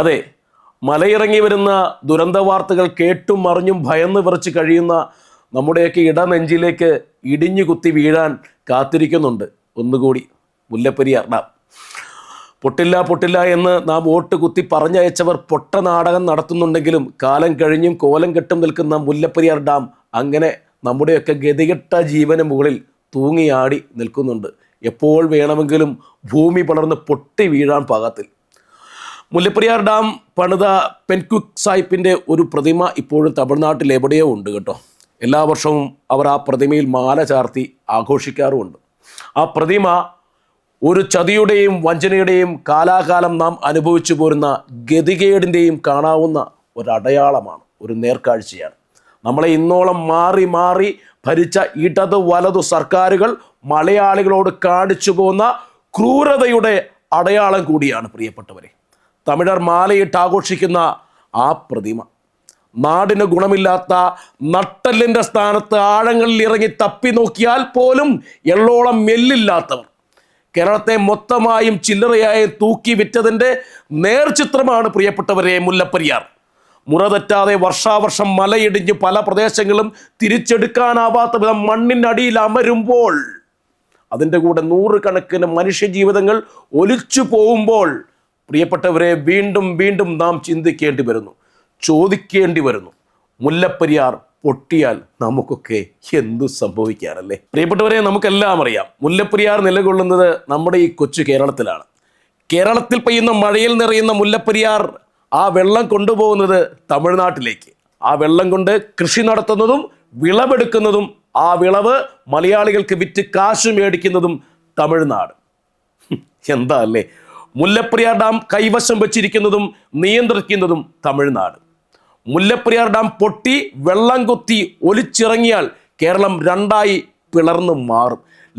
അതെ മലയിറങ്ങി വരുന്ന ദുരന്ത വാർത്തകൾ കേട്ടും മറിഞ്ഞും ഭയന്ന് വിറച്ച് കഴിയുന്ന നമ്മുടെയൊക്കെ ഇടനെഞ്ചിലേക്ക് ഇടിഞ്ഞു കുത്തി വീഴാൻ കാത്തിരിക്കുന്നുണ്ട്. ഒന്നുകൂടി മുല്ലപ്പെരിയാർ ഡാം. പൊട്ടില്ല പൊട്ടില്ല എന്ന് നാം വോട്ട് കുത്തി പറഞ്ഞയച്ചവർ പൊട്ട നാടകം നടത്തുന്നുണ്ടെങ്കിലും കാലം കഴിഞ്ഞും കോലം കെട്ടും നിൽക്കുന്ന മുല്ലപ്പെരിയാർ ഡാം അങ്ങനെ നമ്മുടെയൊക്കെ ഗതികെട്ട ജീവന് മുകളിൽ തൂങ്ങിയാടി നിൽക്കുന്നുണ്ട്. എപ്പോൾ വേണമെങ്കിലും ഭൂമി പടർന്ന് പൊട്ടി വീഴാൻ പാകത്തിൽ. മുല്ലപ്പെരിയാർ ഡാം പണിത പെൻക്വിക് സാഹിബിന്റെ ഒരു പ്രതിമ ഇപ്പോഴും തമിഴ്നാട്ടിൽ എവിടെയോ ഉണ്ട് കേട്ടോ. എല്ലാ വർഷവും അവർ ആ പ്രതിമയിൽ മാല ചാർത്തി ആഘോഷിക്കാറുമുണ്ട്. ആ പ്രതിമ ഒരു ചതിയുടെയും വഞ്ചനയുടെയും കാലാകാലം നാം അനുഭവിച്ചു പോരുന്ന ഗതികേടിന്റെയും കാണാവുന്ന ഒരു അടയാളമാണ് ഒരു നേർക്കാഴ്ചയാണ്. നമ്മളെ ഇന്നോളം മാറി മാറി ഭരിച്ച ഇടത് വലതു സർക്കാരുകൾ മലയാളികളോട് കാണിച്ചു പോകുന്ന ക്രൂരതയുടെ അടയാളം കൂടിയാണ് പ്രിയപ്പെട്ടവരെ. തമിഴർ മാലയിട്ട് ആഘോഷിക്കുന്ന ആ പ്രതിമ. നാടിന് ഗുണമില്ലാത്ത നട്ടലിന്റെ സ്ഥാനത്ത് ആഴങ്ങളിൽ ഇറങ്ങി തപ്പി നോക്കിയാൽ പോലും എള്ളോളം മെല്ലില്ലാത്തവർ കേരളത്തെ മൊത്തമായും ചില്ലറയായും തൂക്കി വിറ്റതിന്റെ നേർചിത്രമാണ് പ്രിയപ്പെട്ടവരെ മുല്ലപ്പെരിയാർ. മുറ തെറ്റാതെ വർഷാവർഷം മലയിടിഞ്ഞ് പല പ്രദേശങ്ങളും തിരിച്ചെടുക്കാനാവാത്ത വിധം മണ്ണിനടിയിൽ അമരുമ്പോൾ അതിന്റെ കൂടെ നൂറുകണക്കിന് മനുഷ്യജീവിതങ്ങൾ ഒലിച്ചു പോകുമ്പോൾ പ്രിയപ്പെട്ടവരെ വീണ്ടും വീണ്ടും നാം ചിന്തിക്കേണ്ടി വരുന്നു. ചോദിക്കേണ്ടി വരുന്നു. മുല്ലപ്പെരിയാർ പൊട്ടിയാൽ നമുക്കൊക്കെ എന്തു സംഭവിക്കാറല്ലേ? പ്രിയപ്പെട്ടവരെ നമുക്കെല്ലാം അറിയാം. മുല്ലപ്പെരിയാർ നിലകൊള്ളുന്നത് നമ്മുടെ ഈ കൊച്ചു കേരളത്തിലാണ്. കേരളത്തിൽ പെയ്യുന്ന മഴയിൽ നിറയുന്ന മുല്ലപ്പെരിയാർ ആ വെള്ളം കൊണ്ടുപോകുന്നത് തമിഴ്നാട്ടിലേക്ക്. ആ വെള്ളം കൊണ്ട് കൃഷി നടത്തുന്നതും വിളവെടുക്കുന്നതും ആ വിളവ് മലയാളികൾക്ക് വിറ്റ് കാശ് മേടിക്കുന്നതും തമിഴ്നാട്. എന്താ അല്ലേ? മുല്ലപ്പെരിയാർ ഡാം കൈവശം വെച്ചിരിക്കുന്നതും നിയന്ത്രിക്കുന്നതും തമിഴ്നാട്. മുല്ലപ്പെരിയാർ ഡാം പൊട്ടി വെള്ളം കുത്തി ഒലിച്ചിറങ്ങിയാൽ കേരളം രണ്ടായി പിളർന്നു മാറും.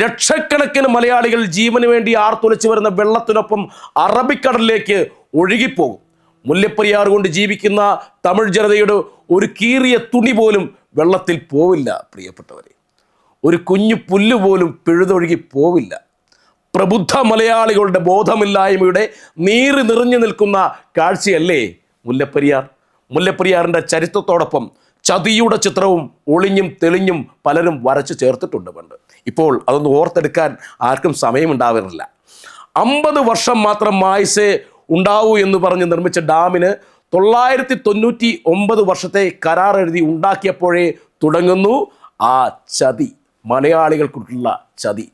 ലക്ഷക്കണക്കിന് മലയാളികൾ ജീവന് വേണ്ടി ആർത്തൊലിച്ചു വരുന്ന വെള്ളത്തിനൊപ്പം അറബിക്കടലിലേക്ക് ഒഴുകിപ്പോകും. മുല്ലപ്പെരിയാർ കൊണ്ട് ജീവിക്കുന്ന തമിഴ് ജനതയുടെ ഒരു കീറിയ തുണി പോലും വെള്ളത്തിൽ പോവില്ല പ്രിയപ്പെട്ടവരെ. ഒരു കുഞ്ഞു പുല്ല് പോലും പിഴുതൊഴുകി പോവില്ല. പ്രബുദ്ധ മലയാളികളുടെ ബോധമില്ലായ്മയുടെ നീറി നിറഞ്ഞു നിൽക്കുന്ന കാഴ്ചയല്ലേ മുല്ലപ്പെരിയാർ? മുല്ലപ്പെരിയാറിന്റെ ചരിത്രത്തോടൊപ്പം ചതിയുടെ ചിത്രവും ഒളിഞ്ഞും തെളിഞ്ഞും പലരും വരച്ചു ചേർത്തിട്ടുണ്ട് പണ്ട്. ഇപ്പോൾ അതൊന്ന് ഓർത്തെടുക്കാൻ ആർക്കും സമയമുണ്ടാവാറില്ല അമ്പത് വർഷം മാത്രം ആയുസേ ഉണ്ടാവൂ എന്ന് പറഞ്ഞ് നിർമ്മിച്ച ഡാമിന് തൊള്ളായിരത്തി തൊണ്ണൂറ്റി ഒമ്പത് വർഷത്തെ കരാർ എഴുതി ഉണ്ടാക്കിയപ്പോഴേ തുടങ്ങുന്നു ആ ചതി. മലയാളികൾക്കുള്ള ചതി.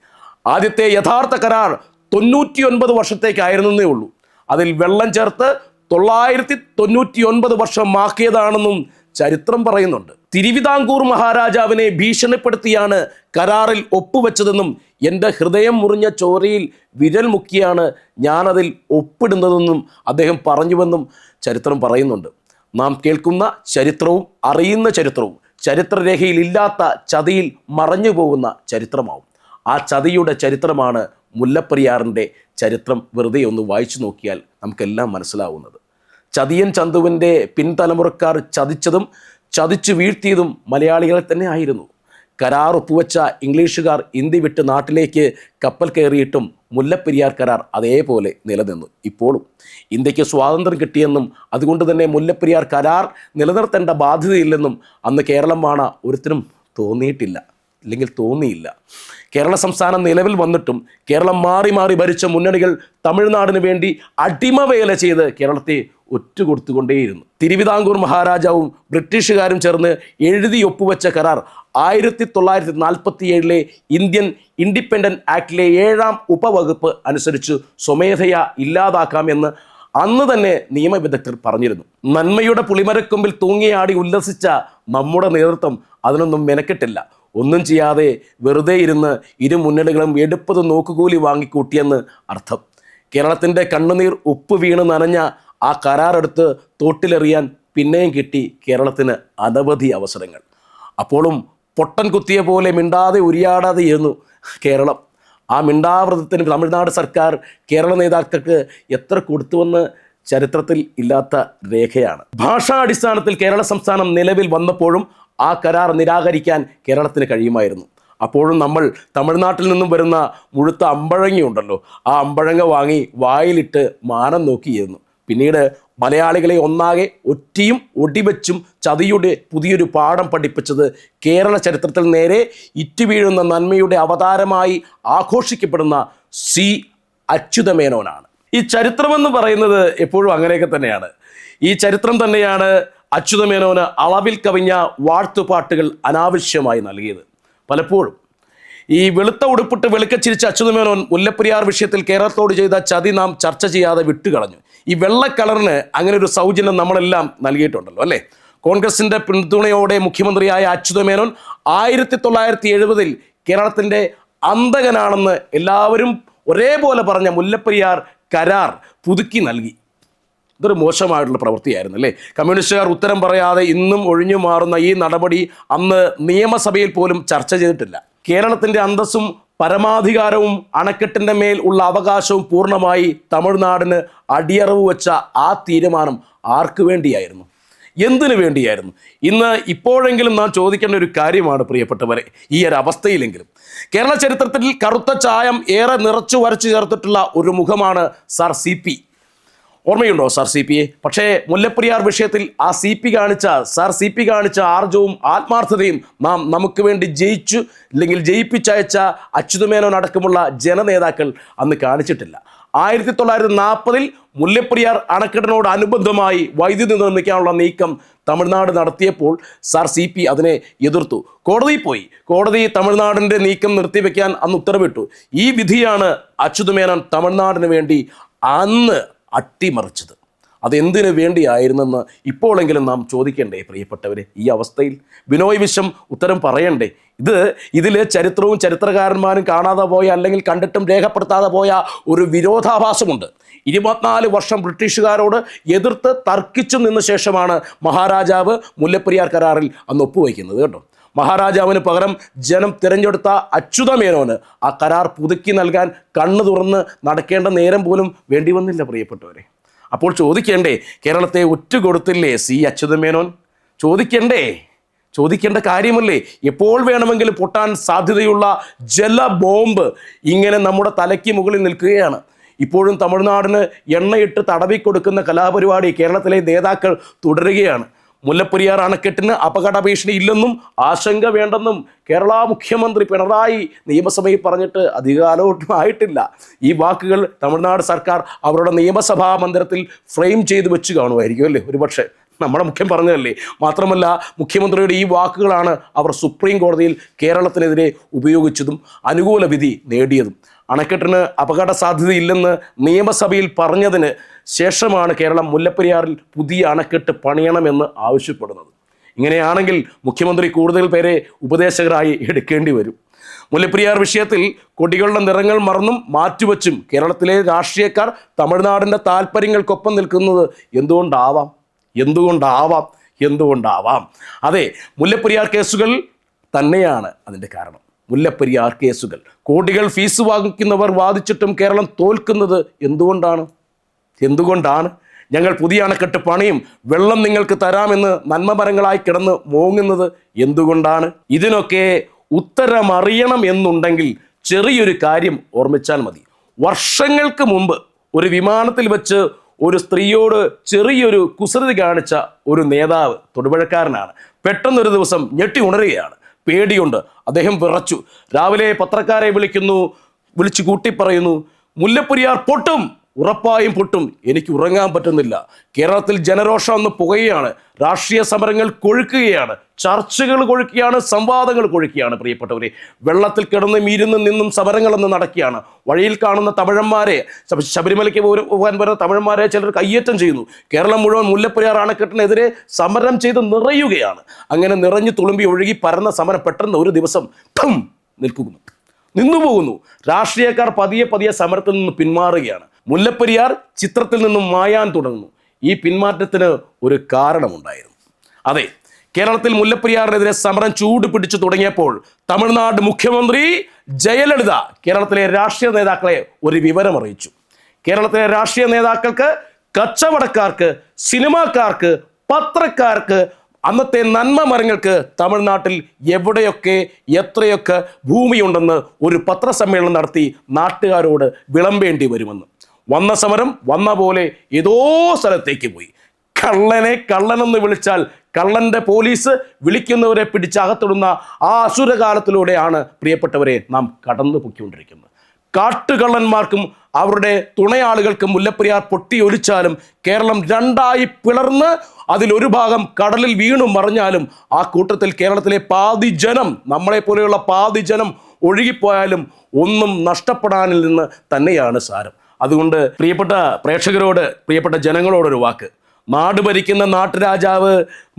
ആദ്യത്തെ യഥാർത്ഥ കരാർ തൊണ്ണൂറ്റി ഒൻപത് വർഷത്തേക്കായിരുന്നേ ഉള്ളൂ അതിൽ വെള്ളം ചേർത്ത് തൊള്ളായിരത്തി തൊണ്ണൂറ്റി ഒൻപത് വർഷമാക്കിയതാണെന്നും ചരിത്രം പറയുന്നുണ്ട്. തിരുവിതാംകൂർ മഹാരാജാവിനെ ഭീഷണിപ്പെടുത്തിയാണ് കരാറിൽ ഒപ്പുവെച്ചതെന്നും എന്റെ ഹൃദയം മുറിഞ്ഞ ചോരയിൽ വിരൽ മുക്കിയാണ് ഞാനതിൽ ഒപ്പിടുന്നതെന്നും അദ്ദേഹം പറഞ്ഞുവെന്നും ചരിത്രം പറയുന്നുണ്ട്. നാം കേൾക്കുന്ന ചരിത്രവും അറിയുന്ന ചരിത്രവും ചരിത്രരേഖയിൽ ഇല്ലാത്ത ചതിയിൽ മറഞ്ഞു പോകുന്ന ചരിത്രമാവും. ആ ചതിയുടെ ചരിത്രമാണ് മുല്ലപ്പെരിയാറിന്റെ ചരിത്രം വെറുതെ ഒന്ന് വായിച്ചു നോക്കിയാൽ നമുക്കെല്ലാം മനസ്സിലാവുന്നത്. ചതിയൻ ചന്തുവിന്റെ പിൻതലമുറക്കാർ ചതിച്ചതും ചതിച്ചു വീഴ്ത്തിയതും മലയാളികളെ തന്നെ ആയിരുന്നു. കരാർ ഒപ്പുവെച്ച ഇംഗ്ലീഷുകാർ ഇന്ത്യ വിട്ട് നാട്ടിലേക്ക് കപ്പൽ കയറിയിട്ടും മുല്ലപ്പെരിയാർ കരാർ അതേപോലെ നിലനിന്നു. ഇപ്പോഴും ഇന്ത്യയ്ക്ക് സ്വാതന്ത്ര്യം കിട്ടിയെന്നും അതുകൊണ്ട് തന്നെ മുല്ലപ്പെരിയാർ കരാർ നിലനിർത്തേണ്ട ബാധ്യതയില്ലെന്നും അന്ന് കേരളം വാണ ഒരുത്തിനും തോന്നിയിട്ടില്ല. അല്ലെങ്കിൽ തോന്നിയില്ല. കേരള സംസ്ഥാനം നിലവിൽ വന്നിട്ടും കേരളം മാറി മാറി ഭരിച്ച മുന്നണികൾ തമിഴ്നാടിന് വേണ്ടി അടിമവേല ചെയ്ത് കേരളത്തെ ഒറ്റുകൊടുത്തുകൊണ്ടേയിരുന്നു. തിരുവിതാംകൂർ മഹാരാജാവും ബ്രിട്ടീഷുകാരും ചേർന്ന് എഴുതി ഒപ്പുവെച്ച കരാർ ആയിരത്തി തൊള്ളായിരത്തി നാൽപ്പത്തി ഏഴിലെ ഇന്ത്യൻ ഇൻഡിപെൻഡന്റ് ആക്ടിലെ ഏഴാം ഉപവകുപ്പ് അനുസരിച്ച് സ്വമേധയാ ഇല്ലാതാക്കാമെന്ന് അന്ന് തന്നെ നിയമവിദഗ്ധർ പറഞ്ഞിരുന്നു. നന്മയുടെ പുളിമരക്കൊമ്പിൽ തൂങ്ങിയാടി ഉല്ലസിച്ച നമ്മുടെ നേതൃത്വം അതിനൊന്നും മെനക്കെട്ടില്ല. ഒന്നും ചെയ്യാതെ വെറുതെ ഇരുന്ന് ഇരു മുന്നണികളും എടുപ്പത് നോക്കുകൂലി വാങ്ങിക്കൂട്ടിയെന്ന് അർത്ഥം. കേരളത്തിന്റെ കണ്ണുനീർ ഉപ്പ് വീണ് നനഞ്ഞ ആ കരാറെടുത്ത് തോട്ടിലെറിയാൻ പിന്നെയും കിട്ടി കേരളത്തിന് അനവധി അവസരങ്ങൾ. അപ്പോഴും പൊട്ടൻ കുത്തിയ പോലെ മിണ്ടാതെ ഉരിയാടാതെ ഇരുന്നു കേരളം. ആ മിണ്ടാവൃതത്തിന് തമിഴ്നാട് സർക്കാർ കേരള നേതാക്കൾക്ക് എത്ര കൊടുത്തുവെന്ന് ചരിത്രത്തിൽ ഇല്ലാത്ത രേഖയാണ്. ഭാഷാടിസ്ഥാനത്തിൽ കേരള സംസ്ഥാനം നിലവിൽ വന്നപ്പോഴും ആ കരാർ നിരാകരിക്കാൻ കേരളത്തിന് കഴിയുമായിരുന്നു. അപ്പോഴും നമ്മൾ തമിഴ്നാട്ടിൽ നിന്നും വരുന്ന മുഴുത്ത അമ്പഴങ്ങയുണ്ടല്ലോ ആ അമ്പഴങ്ങ വാങ്ങി വായിലിട്ട് മാനം നോക്കിയിരുന്നു. പിന്നീട് മലയാളികളെ ഒന്നാകെ ഒറ്റയും ഒടിവെച്ചും ചതിയുടെ പുതിയൊരു പാഠം പഠിപ്പിച്ചത് കേരള ചരിത്രത്തിൽ നേരെ ഇറ്റുവീഴുന്ന നന്മയുടെ അവതാരമായി ആഘോഷിക്കപ്പെടുന്ന സി. അച്യുതമേനോനാണ്. ഈ ചരിത്രമെന്ന് പറയുന്നത് എപ്പോഴും അങ്ങനെയൊക്കെ തന്നെയാണ്. ഈ ചരിത്രം തന്നെയാണ് അച്യുതമേനോന് അളവിൽ കവിഞ്ഞ വാഴ്ത്തുപാട്ടുകൾ അനാവശ്യമായി നൽകിയത്. പലപ്പോഴും ഈ വെളുത്ത ഉടുപ്പിട്ട് വെളുക്കച്ചിരിച്ച അച്യുതമേനോൻ മുല്ലപ്പെരിയാർ വിഷയത്തിൽ കേരളത്തോട് ചെയ്ത ചതി നാം ചർച്ച ചെയ്യാതെ വിട്ടുകളഞ്ഞു. ഈ വെള്ള കളറിന് അങ്ങനെ ഒരു സൗജന്യം നമ്മളെല്ലാം നൽകിയിട്ടുണ്ടല്ലോ അല്ലേ? കോൺഗ്രസിന്റെ പിന്തുണയോടെ മുഖ്യമന്ത്രിയായ അച്യുതമേനോൻ ആയിരത്തി തൊള്ളായിരത്തി എഴുപതിൽ കേരളത്തിന്റെ അന്തകനാണെന്ന് എല്ലാവരും ഒരേപോലെ പറഞ്ഞ മുല്ലപ്പെരിയാർ കരാർ പുതുക്കി നൽകി. ഇതൊരു മോശമായിട്ടുള്ള പ്രവൃത്തിയായിരുന്നു അല്ലേ? കമ്മ്യൂണിസ്റ്റുകാർ ഉത്തരം പറയാതെ ഇന്നും ഒഴിഞ്ഞു മാറുന്ന ഈ നടപടി അന്ന് നിയമസഭയിൽ പോലും ചർച്ച ചെയ്തിട്ടില്ല. കേരളത്തിന്റെ അന്തസ്സും പരമാധികാരവും അണക്കെട്ടിന്റെ മേൽ ഉള്ള അവകാശവും പൂർണമായി തമിഴ്നാടിന് അടിയറവ് വെച്ച ആ തീരുമാനം ആർക്കു വേണ്ടിയായിരുന്നു? എന്തിനു വേണ്ടിയായിരുന്നു? ഇന്ന് ഇപ്പോഴെങ്കിലും നാം ചോദിക്കേണ്ട ഒരു കാര്യമാണ് പ്രിയപ്പെട്ടവരെ ഈ ഒരു അവസ്ഥയിലെങ്കിലും. കേരള ചരിത്രത്തിൽ കറുത്ത ചായം ഏറെ നിറച്ചു വരച്ചു ചേർത്തിട്ടുള്ള ഒരു മുഖമാണ് സർ സി ഓർമ്മയുണ്ടോ സാർ സി പി എ പക്ഷേ മുല്ലപ്പെരിയാർ വിഷയത്തിൽ ആ സി പി കാണിച്ച സാർ സി പി കാണിച്ച ആർജവും ആത്മാർത്ഥതയും നാം നമുക്ക് വേണ്ടി ജയിച്ചു അല്ലെങ്കിൽ ജയിപ്പിച്ചയച്ച അച്യുതമേനോൻ അടക്കമുള്ള ജനനേതാക്കൾ അന്ന് കാണിച്ചിട്ടില്ല. ആയിരത്തി തൊള്ളായിരത്തി നാൽപ്പതിൽ മുല്ലപ്പെരിയാർ അണക്കെട്ടിനോട് അനുബന്ധമായി വൈദ്യുതി നിർമ്മിക്കാനുള്ള നീക്കം തമിഴ്നാട് നടത്തിയപ്പോൾ സാർ സി പി അതിനെ എതിർത്തു. കോടതിയിൽ പോയി. കോടതി തമിഴ്നാടിന്റെ നീക്കം നിർത്തിവെക്കാൻ അന്ന് ഉത്തരവിട്ടു. ഈ വിധിയാണ് അച്യുതമേനോൻ തമിഴ്നാടിന് വേണ്ടി അന്ന് അട്ടിമറിച്ചത്. അതെന്തിനു വേണ്ടിയായിരുന്നെന്ന് ഇപ്പോഴെങ്കിലും നാം ചോദിക്കണ്ടേ പ്രിയപ്പെട്ടവരെ? ഈ അവസ്ഥയിൽ ബിനോയ് വിശ്വം ഉത്തരം പറയണ്ടേ? ഇത് ഇതിൽ ചരിത്രവും ചരിത്രകാരന്മാരും കാണാതെ പോയ അല്ലെങ്കിൽ കണ്ടിട്ടും രേഖപ്പെടുത്താതെ പോയ ഒരു വിരോധാഭാസമുണ്ട്. ഇരുപത്തിനാല് വർഷം ബ്രിട്ടീഷുകാരോട് എതിർത്ത് തർക്കിച്ചു നിന്ന ശേഷമാണ് മഹാരാജാവ് മുല്ലപ്പെരിയാർ കരാറിൽ അന്ന് ഒപ്പുവയ്ക്കുന്നത് കേട്ടോ. മഹാരാജാവിന് പകരം ജനം തിരഞ്ഞെടുത്ത അച്യുതമേനോന് ആ കരാർ പുതുക്കി നൽകാൻ കണ്ണു തുറന്ന് നടക്കേണ്ട നേരം പോലും വേണ്ടി വന്നില്ല പ്രിയപ്പെട്ടവരെ. അപ്പോൾ ചോദിക്കേണ്ടേ കേരളത്തെ ഒറ്റുകൊടുത്തില്ലേ സി അച്യുതമേനോൻ? ചോദിക്കണ്ടേ ചോദിക്കേണ്ട കാര്യമല്ലേ? എപ്പോൾ വേണമെങ്കിലും പൊട്ടാൻ സാധ്യതയുള്ള ജല ബോംബ് ഇങ്ങനെ നമ്മുടെ തലയ്ക്ക് മുകളിൽ നിൽക്കുകയാണ്. ഇപ്പോഴും തമിഴ്നാടിന് എണ്ണയിട്ട് തടവി കൊടുക്കുന്ന കലാപരിപാടി കേരളത്തിലെ നേതാക്കൾ തുടരുകയാണ്. മുല്ലപ്പെരിയാർ അണക്കെട്ടിന് അപകട ഭീഷണി ഇല്ലെന്നും ആശങ്ക വേണ്ടെന്നും കേരള മുഖ്യമന്ത്രി പിണറായി നിയമസഭയിൽ പറഞ്ഞിട്ട് അധികാലമൊട്ടും ആയിട്ടില്ല ഈ വാക്കുകൾ തമിഴ്നാട് സർക്കാർ അവരുടെ നിയമസഭാ മന്ദിരത്തിൽ ഫ്രെയിം ചെയ്ത് വെച്ച് കാണുമായിരിക്കും അല്ലേ? ഒരുപക്ഷെ നമ്മുടെ മുഖ്യം പറഞ്ഞതല്ലേ? മാത്രമല്ല മുഖ്യമന്ത്രിയുടെ ഈ വാക്കുകളാണ് അവർ സുപ്രീം കോടതിയിൽ കേരളത്തിനെതിരെ ഉപയോഗിച്ചതും അനുകൂല വിധി നേടിയതും. അണക്കെട്ടിന് അപകട സാധ്യതയില്ലെന്ന് നിയമസഭയിൽ പറഞ്ഞതിന് ശേഷമാണ് കേരളം മുല്ലപ്പെരിയാറിൽ പുതിയ അണക്കെട്ട് പണിയണമെന്ന് ആവശ്യപ്പെടുന്നത്. ഇങ്ങനെയാണെങ്കിൽ മുഖ്യമന്ത്രി കൂടുതൽ പേരെ ഉപദേശകരായി എടുക്കേണ്ടി വരും. മുല്ലപ്പെരിയാർ വിഷയത്തിൽ കൊടികളുടെ നിറങ്ങൾ മറന്നും മാറ്റിവെച്ചും കേരളത്തിലെ രാഷ്ട്രീയക്കാർ തമിഴ്നാടിന്റെ താല്പര്യങ്ങൾക്കൊപ്പം നിൽക്കുന്നത് എന്തുകൊണ്ടാവാം? എന്തുകൊണ്ടാവാം? എന്തുകൊണ്ടാവാം? അതെ മുല്ലപ്പെരിയാർ കേസുകൾ തന്നെയാണ് അതിന്റെ കാരണം. മുല്ലപ്പെരിയാർ കേസുകൾ കോടികൾ ഫീസ് വാങ്ങിക്കുന്നവർ വാദിച്ചിട്ടും കേരളം തോൽക്കുന്നത് എന്തുകൊണ്ടാണ്? എന്തുകൊണ്ടാണ്? ഞങ്ങൾ പുതിയ അണക്കെട്ട് പണിയും വെള്ളം നിങ്ങൾക്ക് തരാമെന്ന് നന്മമരങ്ങളായി കിടന്ന് മോങ്ങുന്നത് എന്തുകൊണ്ടാണ്? ഇതിനൊക്കെ ഉത്തരമറിയണം എന്നുണ്ടെങ്കിൽ ചെറിയൊരു കാര്യം ഓർമ്മിച്ചാൽ മതി. വർഷങ്ങൾക്ക് മുമ്പ് ഒരു വിമാനത്തിൽ വെച്ച് ഒരു സ്ത്രീയോട് ചെറിയൊരു കുസൃതി കാണിച്ച ഒരു നേതാവ് തൊടുപുഴക്കാരനാണ്. പെട്ടെന്നൊരു ദിവസം ഞെട്ടി ഉണരുകയാണ്. പേടിയുണ്ട്. അദ്ദേഹം വിറച്ചു. രാവിലെ പത്രക്കാരെ വിളിക്കുന്നു വിളിച്ചു കൂട്ടി പറയുന്നു മുല്ലപ്പെരിയാർ പൊട്ടും. ഉറപ്പായും പൊട്ടും. എനിക്ക് ഉറങ്ങാൻ പറ്റുന്നില്ല. കേരളത്തിൽ ജനരോഷം ഒന്ന് പുകയാണ് രാഷ്ട്രീയ സമരങ്ങൾ കൊഴുക്കുകയാണ്. ചർച്ചകൾ കൊഴുക്കുകയാണ്. സംവാദങ്ങൾ കൊഴുക്കുകയാണ് പ്രിയപ്പെട്ടവരെ. വെള്ളത്തിൽ കിടന്ന് ഇരുന്നും നിന്നും സമരങ്ങളൊന്നും നടക്കുകയാണ്. വഴിയിൽ കാണുന്ന തമിഴന്മാരെ ശബ- ശബരിമലയ്ക്ക് പോകാൻ വരുന്ന തമിഴന്മാരെ ചിലർ കയ്യേറ്റം ചെയ്യുന്നു. കേരളം മുഴുവൻ മുല്ലപ്പെരിയാർ അണക്കെട്ടിനെതിരെ സമരം ചെയ്ത് നിറയുകയാണ്. അങ്ങനെ നിറഞ്ഞു തുളുമ്പി ഒഴുകി പരന്ന സമരം പെട്ടെന്ന് ഒരു ദിവസം നിൽക്കുന്നു. നിന്നുപോകുന്നു. രാഷ്ട്രീയക്കാർ പതിയെ പതിയെ സമരത്തിൽ നിന്ന് പിന്മാറുകയാണ്. മുല്ലപ്പെരിയാർ ചിത്രത്തിൽ നിന്നും മായാൻ തുടങ്ങുന്നു. ഈ പിന്മാറ്റത്തിന് ഒരു കാരണമുണ്ടായിരുന്നു. അതെ കേരളത്തിൽ മുല്ലപ്പെരിയാറിനെതിരെ സമരം ചൂട് പിടിച്ചു തുടങ്ങിയപ്പോൾ തമിഴ്നാട് മുഖ്യമന്ത്രി ജയലളിത കേരളത്തിലെ രാഷ്ട്രീയ നേതാക്കളെ ഒരു വിവരം അറിയിച്ചു. കേരളത്തിലെ രാഷ്ട്രീയ നേതാക്കൾക്ക് കച്ചവടക്കാർക്ക് സിനിമാക്കാർക്ക് പത്രക്കാർക്ക് അന്നത്തെ നന്മ മരങ്ങൾക്ക് തമിഴ്നാട്ടിൽ എവിടെയൊക്കെ എത്രയൊക്കെ ഭൂമിയുണ്ടെന്ന് ഒരു പത്രസമ്മേളനം നടത്തി നാട്ടുകാരോട് വിളമ്പേണ്ടി വരുമെന്ന്. വന്ന സമരം വന്ന പോലെ ഏതോ സ്ഥലത്തേക്ക് പോയി. കള്ളനെ കള്ളനെന്ന് വിളിച്ചാൽ കള്ളന്റെ പോലീസ് വിളിക്കുന്നവരെ പിടിച്ചകത്തിടുന്ന ആ അസുരകാലത്തിലൂടെയാണ് പ്രിയപ്പെട്ടവരെ നാം കടന്നു പൊക്കിക്കൊണ്ടിരിക്കുന്നത് കാട്ടുകള്ളന്മാർക്കും അവരുടെ തുണയാളുകൾക്കും മുല്ലപ്പെരിയാർ പൊട്ടിയൊലിച്ചാലും കേരളം രണ്ടായി പിളർന്ന് അതിലൊരു ഭാഗം കടലിൽ വീണു മറിഞ്ഞാലും ആ കൂട്ടത്തിൽ കേരളത്തിലെ പാതി ജനം നമ്മളെ പോലെയുള്ള പാതി ജനം ഒഴുകിപ്പോയാലും ഒന്നും നഷ്ടപ്പെടാനിൽ നിന്ന് തന്നെയാണ് സാരം. അതുകൊണ്ട് പ്രിയപ്പെട്ട പ്രേക്ഷകരോട് പ്രിയപ്പെട്ട ജനങ്ങളോടൊരു വാക്ക്. നാട് ഭരിക്കുന്ന നാട്ടുരാജാവ്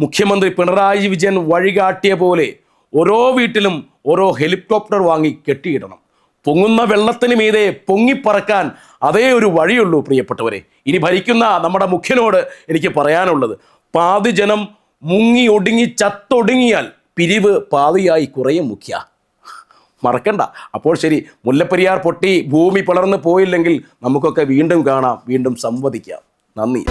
മുഖ്യമന്ത്രി പിണറായി വിജയൻ വഴികാട്ടിയ പോലെ ഓരോ വീട്ടിലും ഓരോ ഹെലികോപ്റ്റർ വാങ്ങി കെട്ടിയിടണം. പൊങ്ങുന്ന വെള്ളത്തിന് മീതെ പൊങ്ങിപ്പറക്കാൻ അതേ ഒരു വഴിയുള്ളൂ പ്രിയപ്പെട്ടവരെ. ഇനി ഭരിക്കുന്ന നമ്മുടെ മുഖ്യനോട് എനിക്ക് പറയാനുള്ളത് പാതി ജനം മുങ്ങി ഒടുങ്ങി ചത്തൊടുങ്ങിയാൽ പിരിവ് പാതിയായി കുറയും മുഖ്യ. മറക്കണ്ട. അപ്പോൾ ശരി മുല്ലപ്പെരിയാർ പൊട്ടി ഭൂമി പിളർന്നു പോയില്ലെങ്കിൽ നമുക്കൊക്കെ വീണ്ടും കാണാം വീണ്ടും സംവദിക്കാം. നന്ദി.